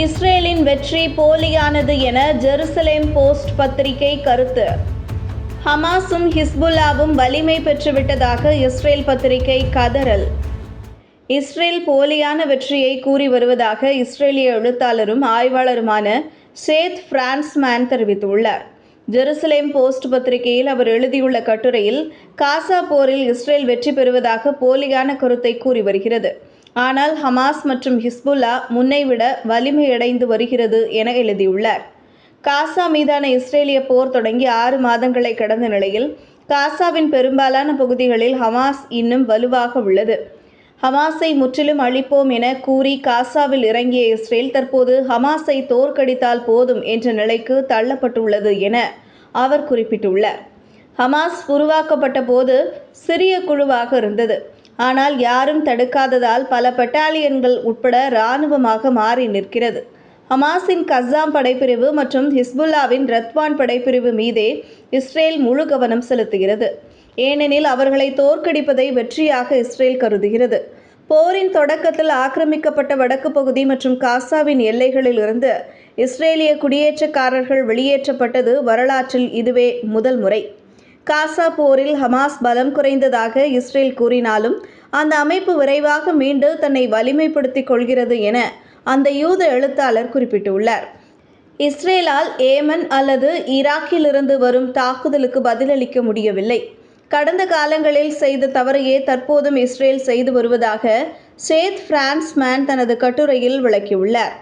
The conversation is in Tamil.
இஸ்ரேலின் வெற்றி போலியானது என ஜெருசலேம் போஸ்ட் பத்திரிகை கருத்து. ஹமாஸும் ஹிஸ்புல்லாவும் வலிமை பெற்றுவிட்டதாக இஸ்ரேல் பத்திரிகை கதறல். இஸ்ரேல் போலியான வெற்றியை கூறி வருவதாக இஸ்ரேலிய எழுத்தாளரும் ஆய்வாளருமான சேத் பிரான்ஸ்மேன் தெரிவித்துள்ளார். ஜெருசலேம் போஸ்ட் பத்திரிகையில் அவர் எழுதியுள்ள கட்டுரையில் காசா போரில் இஸ்ரேல் வெற்றி பெறுவதாக போலியான கருத்தை கூறி வருகிறது. ஆனால் ஹமாஸ் மற்றும் ஹிஸ்புல்லா முன்னைவிட வலிமையடைந்து வருகிறது என எழுதியுள்ளார். காசா மீதான இஸ்ரேலிய போர் தொடங்கி ஆறு மாதங்களை கடந்த நிலையில் காசாவின் பெரும்பாலான பகுதிகளில் ஹமாஸ் இன்னும் வலுவாக உள்ளது. ஹமாஸை முற்றிலும் அழிப்போம் என கூறி காசாவில் இறங்கிய இஸ்ரேல் தற்போது ஹமாஸை தோற்கடித்தால் போதும் என்ற நிலைக்கு தள்ளப்பட்டுள்ளது என அவர் குறிப்பிட்டுள்ளார். ஹமாஸ் உருவாக்கப்பட்ட போது சிறிய குழுவாக இருந்தது. ஆனால் யாரும் தடுக்காததால் பல பெட்டாலியன்கள் உட்பட இராணுவமாக மாறி நிற்கிறது. ஹமாஸின் கஸ்ஸாம் படைப்பிரிவு மற்றும் ஹிஸ்புல்லாவின் ரத்வான் படைப்பிரிவு மீதே இஸ்ரேல் முழு கவனம் செலுத்துகிறது. ஏனெனில் அவர்களை தோற்கடிப்பதை வெற்றியாக இஸ்ரேல் கருதுகிறது. போரின் தொடக்கத்தில் ஆக்கிரமிக்கப்பட்ட வடக்கு பகுதி மற்றும் காசாவின் எல்லைகளில் இருந்து இஸ்ரேலிய குடியேற்றக்காரர்கள் வெளியேற்றப்பட்டது வரலாற்றில் இதுவே முதல் முறை. காசா போரில் ஹமாஸ் பலம் குறைந்ததாக இஸ்ரேல் கூறினாலும் அந்த அமைப்பு விரைவாக மீண்டு தன்னை வலிமைப்படுத்திக் கொள்கிறது என அந்த யூத எழுத்தாளர் குறிப்பிட்டுள்ளார். இஸ்ரேலால் ஏமன் அல்லது ஈராக்கிலிருந்து வரும் தாக்குதலுக்கு பதிலளிக்க முடியவில்லை. கடந்த காலங்களில் செய்த தவறையே தற்போதும் இஸ்ரேல் செய்து வருவதாக சேத் பிரான்ஸ்மேன் தனது கட்டுரையில் விளக்கியுள்ளார்.